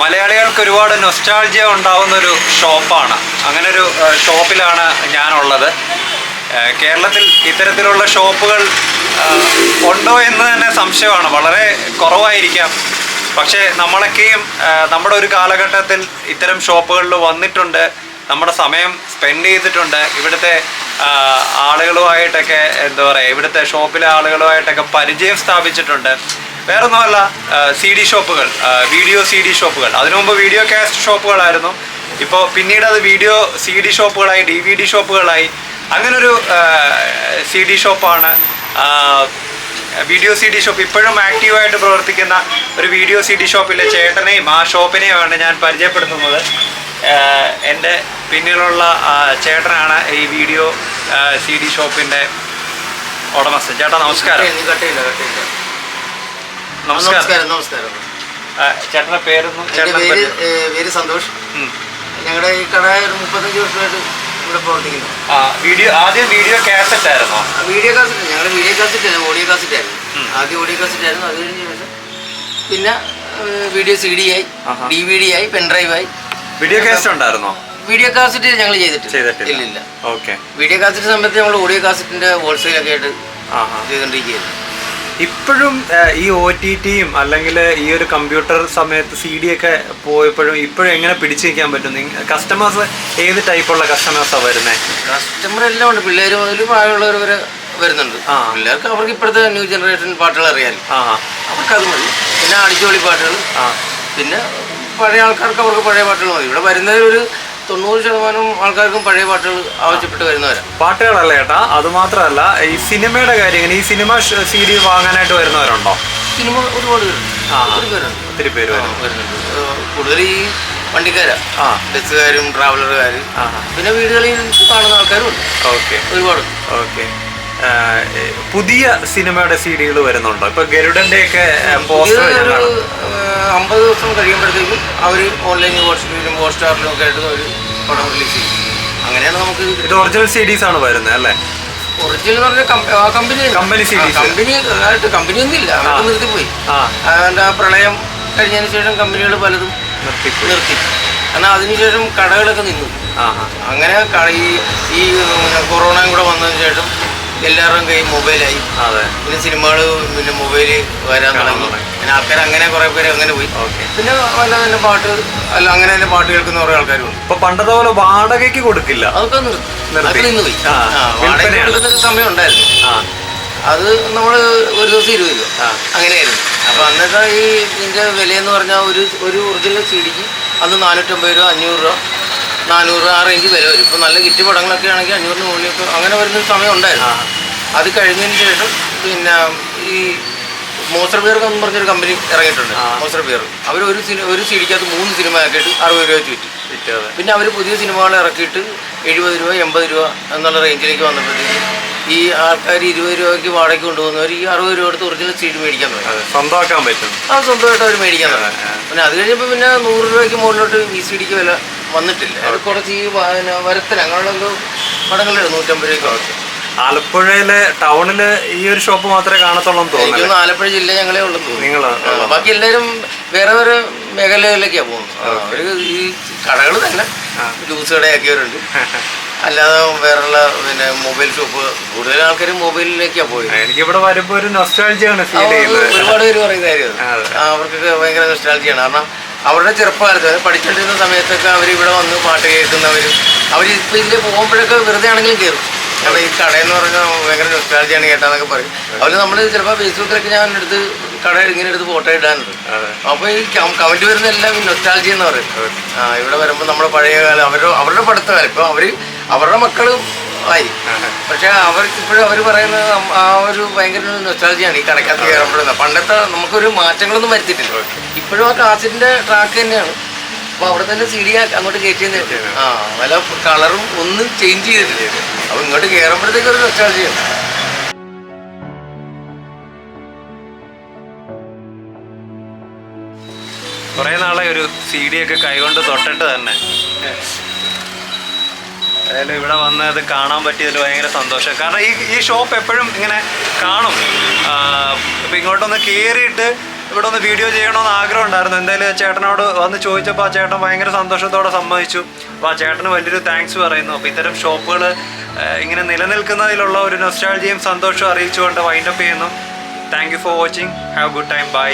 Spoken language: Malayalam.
മലയാളികൾക്ക് ഒരുപാട് നൊസ്റ്റാൾജിയ ഉണ്ടാവുന്ന ഒരു ഷോപ്പാണ് അങ്ങനെ ഒരു ഷോപ്പിലാണ് ഞാനുള്ളത്. കേരളത്തിൽ ഇത്തരത്തിലുള്ള ഷോപ്പുകൾ ഉണ്ടോ എന്ന് തന്നെ സംശയമാണ്. വളരെ കുറവായിരിക്കാം. പക്ഷേ നമ്മളൊക്കെയും നമ്മുടെ ഒരു കാലഘട്ടത്തിൽ ഇത്തരം ഷോപ്പുകളിൽ വന്നിട്ടുണ്ട്. നമ്മുടെ സമയം സ്പെൻഡ് ചെയ്തിട്ടുണ്ട്. ഇവിടുത്തെ ആളുകളുമായിട്ടൊക്കെ എന്താ പറയുക ഇവിടുത്തെ ഷോപ്പിലെ ആളുകളുമായിട്ടൊക്കെ പരിചയം സ്ഥാപിച്ചിട്ടുണ്ട്. വേറൊന്നുമല്ല സി ഡി ഷോപ്പുകൾ വീഡിയോ സി ഡി ഷോപ്പുകൾ അതിനു മുമ്പ് വീഡിയോ കാസ്റ്റ് ഷോപ്പുകളായിരുന്നു ഇപ്പോൾ പിന്നീട് അത് വീഡിയോ സി ഡി ഷോപ്പുകളായി ഡി വി ഡി ഷോപ്പുകളായി അങ്ങനൊരു സി ഡി ഷോപ്പാണ് വീഡിയോ സി ഡി ഷോപ്പ് ഇപ്പോഴും ആക്റ്റീവായിട്ട് പ്രവർത്തിക്കുന്ന ഒരു വീഡിയോ സി ഡി ഷോപ്പിലെ ചേട്ടനെയും ആ ഷോപ്പിനെയുമാണ് ഞാൻ പരിചയപ്പെടുത്തുന്നത്. എന്റെ പിന്നിലുള്ള ചേട്ടനാണ് ഈ വീഡിയോ സി ഡി ഷോപ്പിന്റെ ഉടമസ്ഥൻ. ചേട്ടാ നമസ്കാരം. നമസ്കാരം. നമസ്കാരം ചേട്ടന്റെ പേരൊന്നും പേര് പേര് സന്തോഷ്. ഞങ്ങളുടെ ഈ കട ഒരു മുപ്പത്തഞ്ച് വർഷമായിട്ട് ഇവിടെ പ്രവർത്തിക്കുന്നു. വീഡിയോ ആദ്യം വീഡിയോ കാസറ്റ് ആയിരുന്നോ വീഡിയോ കാസറ്റ് ഞങ്ങളുടെ വീഡിയോ കാസറ്റ് ആയിരുന്നു ഓഡിയോ കാസറ്റ് ആയിരുന്നു. ആദ്യം ഓഡിയോ കാസറ്റ് ആയിരുന്നു അത് കഴിഞ്ഞ ശേഷം പിന്നെ വീഡിയോ സി ഡി ആയി. ഡി വി ഡി ആയി പെൻഡ്രൈവ് ആയി വീഡിയോ കാസറ്റ് ഉണ്ടായിരുന്നോ വീഡിയോ കാസറ്റ് ഞങ്ങൾ ചെയ്തിട്ടില്ല ഓക്കെ. വീഡിയോ കാസറ്റ് സമയത്ത് നമ്മൾ ഓഡിയോ കാസറ്റിന്റെ ഹോൾസെയിൽ ഒക്കെ ആയിട്ട് ചെയ്തുകൊണ്ടിരിക്കുകയായിരുന്നു ഇപ്പോഴും ഈ ഒ ടി ടിയും അല്ലെങ്കിൽ ഈ ഒരു കമ്പ്യൂട്ടർ സമയത്ത് സി ഡി ഒക്കെ പോയപ്പോഴും ഇപ്പോഴും എങ്ങനെ പിടിച്ചു നിൽക്കാൻ പറ്റും കസ്റ്റമേഴ്സ് ഏത് ടൈപ്പുള്ള കസ്റ്റമേഴ്സാണ് വരുന്നത് കസ്റ്റമർ എല്ലാം ഉണ്ട്. പിള്ളേർ മുതൽ പ്രായമുള്ളവർ വരെ വരുന്നുണ്ട്. പിള്ളേർക്ക് അവർക്ക് ഇപ്പോഴത്തെ ന്യൂ ജനറേഷൻ പാട്ടുകൾ അറിയാൻ. ആ. അവർക്ക് അത് മതി. പിന്നെ അടിച്ചുപൊളി പാട്ടുകൾ. ആ. പിന്നെ പഴയ ആൾക്കാർക്ക് അവർക്ക് പഴയ പാട്ടുകൾ മതി. ഇവിടെ വരുന്നതിൽ ഒരു തൊണ്ണൂറ് ശതമാനം ആൾക്കാർക്കും പഴയ പാട്ടുകൾ ആവശ്യപ്പെട്ട് വരുന്നവരാണ് പാട്ടുകളല്ല ഏട്ടാ അത് മാത്രമല്ല ഈ സിനിമയുടെ കാര്യം ഈ സിനിമ സി ഡി വാങ്ങാനായിട്ട് വരുന്നവരുണ്ടോ? സിനിമ ഒരുപാട് പേരുണ്ട്. ഒത്തിരി പേര് വരുന്നുണ്ട്. കൂടുതൽ ഈ വണ്ടിക്കാരാ. ആ. ബസ്സുകാരും ട്രാവലറുകാരും. പിന്നെ വീടുകളിൽ കാണുന്ന ആൾക്കാരും ഉണ്ട്. ഓക്കെ. ഒരുപാട് ഓക്കെ. പുതിയ സിനിമയുടെ സി ഡികൾ വരുന്നുണ്ടോ? ഇപ്പൊ ഗരുഡന്റെ ഒക്കെ പോസ്റ്റർ അമ്പത് ദിവസം കഴിയുമ്പോഴത്തേക്കും അവർ ഓൺലൈനിൽ വാട്സപ്പിലും ഹോട്ട്സ്റ്റാറിലും ഒക്കെ ആയിട്ട് ഒരു പടം റിലീസ് ചെയ്യും. അങ്ങനെയാണ് നമുക്ക് ഇത് ഒറിജിനൽ സി ഡീസ് ആണ് വരുന്നത് അല്ലേ? ഒറിജിനൽ എന്ന് പറഞ്ഞ കമ്പനി കമ്പനി CDs. കമ്പനി ആയിട്ട് കമ്പനി ഒന്നും ഇല്ല അവർക്ക് നിർത്തിപ്പോയി. അതിന്റെ ആ പ്രളയം കഴിഞ്ഞതിന് ശേഷം കമ്പനികൾ പലതും നിർത്തി. നിർത്തി എന്നാൽ അതിനുശേഷം കടകളൊക്കെ നിന്നു. അങ്ങനെ ഈ ഈ കൊറോണയും കൂടെ വന്നതിന് ശേഷം എല്ലാവരുടെയും കയ്യിൽ മൊബൈലായി അതെ. പിന്നെ സിനിമകൾ പിന്നെ മൊബൈൽ വരാൻ തുടങ്ങി. പിന്നെ ആൾക്കാർ അങ്ങനെ കുറെ പേര് അങ്ങനെ പോയി. പിന്നെ വല്ല നല്ല പാട്ട് അല്ല അങ്ങനെ തന്നെ പാട്ട് കേൾക്കുന്ന കുറെ ആൾക്കാരുണ്ട് ഇപ്പൊ പണ്ടത്തെ പോലെ വാടകയ്ക്ക് കൊടുക്കില്ല. അതൊക്കെ നിർത്തി. നിന്ന് പോയി. കൊടുക്കുന്ന സമയം ഉണ്ടായിരുന്നു. അത് നമ്മൾ ഒരു ദിവസം ഇരുപത് രൂപ. അങ്ങനെയായിരുന്നു. അപ്പൊ അന്നത്തെ ഈ ഇതിന്റെ വിലയെന്ന് പറഞ്ഞാൽ ഒരു ഒരു ഒറിജിനൽ സി ഡിക്ക് അന്ന് നാനൂറ്റമ്പത് രൂപ അഞ്ഞൂറ് രൂപ. നാനൂറ് ആ റേഞ്ച് വില വരും ഇപ്പോൾ നല്ല കിറ്റ് പടങ്ങളൊക്കെ ആണെങ്കിൽ അഞ്ഞൂറിന് മുകളിലൊക്കെ അങ്ങനെ വരുന്ന സമയം ഉണ്ടായിരുന്നു. അത് കഴിഞ്ഞതിന് ശേഷം പിന്നെ ഈ മോസ്റ്റർ ബിയർ എന്ന് പറഞ്ഞൊരു കമ്പനി ഇറങ്ങിയിട്ടുണ്ട്. മോസ്റ്റർ ബിയർ. അവർ ഒരു സിനിമ ഒരു സീഡിക്കകത്ത് മൂന്ന് സിനിമ ആക്കിയിട്ട് അറുപത് രൂപ വെച്ച് വിറ്റു. പിന്നെ അവർ പുതിയ സിനിമകൾ ഇറക്കിയിട്ട് എഴുപത് രൂപ എൺപത് രൂപ എന്നുള്ള റേഞ്ചിലേക്ക് വന്നപ്പോഴത്തേക്ക് ഈ ആൾക്കാർ ഇരുപത് രൂപയ്ക്ക് വാടകയ്ക്ക് കൊണ്ടുപോകുന്നവർ ഈ അറുപത് രൂപ എടുത്ത് ഒറിജിനൽ സീഡ് മേടിക്കാൻ തുടങ്ങി. സ്വന്തമാക്കാൻ പറ്റും. ആ സ്വന്തമായിട്ട് അവർ മേടിക്കാൻ തുടങ്ങി. പിന്നെ അത് കഴിഞ്ഞപ്പോൾ പിന്നെ നൂറ് രൂപയ്ക്ക് മുകളിലോട്ട് ഈ സി ഡിക്ക് വില വന്നിട്ടില്ല. അത് കുറച്ച് ഈ വരത്തിൽ അങ്ങനെയുള്ള എന്തോ പടങ്ങളുണ്ട് നൂറ്റമ്പത് രൂപയ്ക്ക് ആലപ്പുഴയിലെ ടൗണിൽ ഈ ഒരു ഷോപ്പ് മാത്രമേ കാണത്തുള്ളൂ എന്ന് തോന്നുന്നു ആലപ്പുഴ ജില്ല ഞങ്ങളെ ഉള്ളൂ നിങ്ങൾ ബാക്കി എല്ലാവരും വേറെ വേറെ മേഖലകളിലേക്കാണ് പോകുന്നത്. അവർ ഈ കടകൾ തന്നെ ജ്യൂസ് കടയാക്കിയവരുണ്ട്. അല്ലാതെ വേറെയുള്ള പിന്നെ മൊബൈൽ ഷോപ്പ് കൂടുതൽ ആൾക്കാർ മൊബൈലിലേക്കാണ് പോയത്. എനിക്കിവിടെ വരുമ്പോ ഒരു നൊസ്റ്റാൾജിയാണ് ഫീൽ ചെയ്യുന്നത്. ഒരുപാട് പേര് പറയുന്ന കാര്യമാണ്. അവർക്കൊക്കെ ഭയങ്കര നൊസ്റ്റാൾജിയാണ് കാരണം അവരുടെ ചെറുപ്പകാലത്ത് അവർ പഠിച്ചുകൊണ്ടിരുന്ന സമയത്തൊക്കെ അവർ ഇവിടെ വന്ന് പാട്ട് കേൾക്കുന്നവരും അവർ ഇപ്പം ഇതിൽ പോകുമ്പോഴൊക്കെ വെറുതെ ആണെങ്കിലും കയറും കാരണം ഈ കടയെന്ന് പറഞ്ഞാൽ ഭയങ്കര നൊസ്റ്റാൾജിയാണ് കേട്ടാന്നൊക്കെ പറയും. അവർ നമ്മൾ ചിലപ്പോൾ ഫേസ്ബുക്കിലൊക്കെ ഞാൻ എടുത്ത് കട ഇങ്ങനെ എടുത്ത് ഫോട്ടോ ഇടാനുണ്ട് അപ്പോൾ ഈ കമന്റ് വരുന്ന എല്ലാം ഈ നൊസ്റ്റാൾജി എന്ന് പറയും. ആ ഇവിടെ വരുമ്പോൾ നമ്മുടെ പഴയ കാലം അവരുടെ അവരുടെ പഠിത്തകാലം ഇപ്പോൾ അവർ അവരുടെ മക്കളും പക്ഷെ അവർക്ക് ഇപ്പോഴും അവർ പറയുന്നത് ആ ഒരു ഭയങ്കര നൊസ്റ്റാളജിയാണ് ഈ കടക്കകത്ത് കയറപ്പെടുന്നത് പണ്ടത്തെ നമുക്കൊരു മാറ്റങ്ങളൊന്നും വരുത്തിയിട്ടില്ല. ഇപ്പോഴും ആ കാസറ്റിന്റെ ട്രാക്ക് തന്നെയാണ്. അപ്പൊ അവിടെ തന്നെ സി ഡി അങ്ങോട്ട് കയറ്റി ആ വല്ല കളറും ഒന്നും ചേഞ്ച് ചെയ്തിട്ടില്ല. അപ്പൊ ഇങ്ങോട്ട് കയറുമ്പോഴത്തേക്ക് ഒരു നൊസ്റ്റാളജിയാണ് കുറെ നാളെ ഒരു സി ഡി ഒക്കെ കൈകൊണ്ട് തൊട്ടിട്ട് തന്നെ. ഏതായാലും ഇവിടെ വന്ന് അത് കാണാൻ പറ്റിയതിൽ ഭയങ്കര സന്തോഷം. കാരണം ഈ ഈ ഷോപ്പ് എപ്പോഴും ഇങ്ങനെ കാണും. ഇപ്പം ഇങ്ങോട്ടൊന്ന് കയറിയിട്ട് ഇവിടെ ഒന്ന് വീഡിയോ ചെയ്യണമെന്ന് ആഗ്രഹം ഉണ്ടായിരുന്നു എന്തായാലും ചേട്ടനോട് വന്ന് ചോദിച്ചപ്പോൾ ആ ചേട്ടൻ ഭയങ്കര സന്തോഷത്തോടെ സമ്മതിച്ചു. അപ്പോൾ ആ ചേട്ടന് വലിയൊരു താങ്ക്സ് പറയുന്നു. അപ്പോൾ ഇത്തരം ഷോപ്പുകൾ ഇങ്ങനെ നിലനിൽക്കുന്നതിലുള്ള ഒരു നൊസ്റ്റാൾജിയും സന്തോഷവും അറിയിച്ചുകൊണ്ട് വൈൻഡപ്പ് ചെയ്യുന്നു. Thank you for watching have good time bye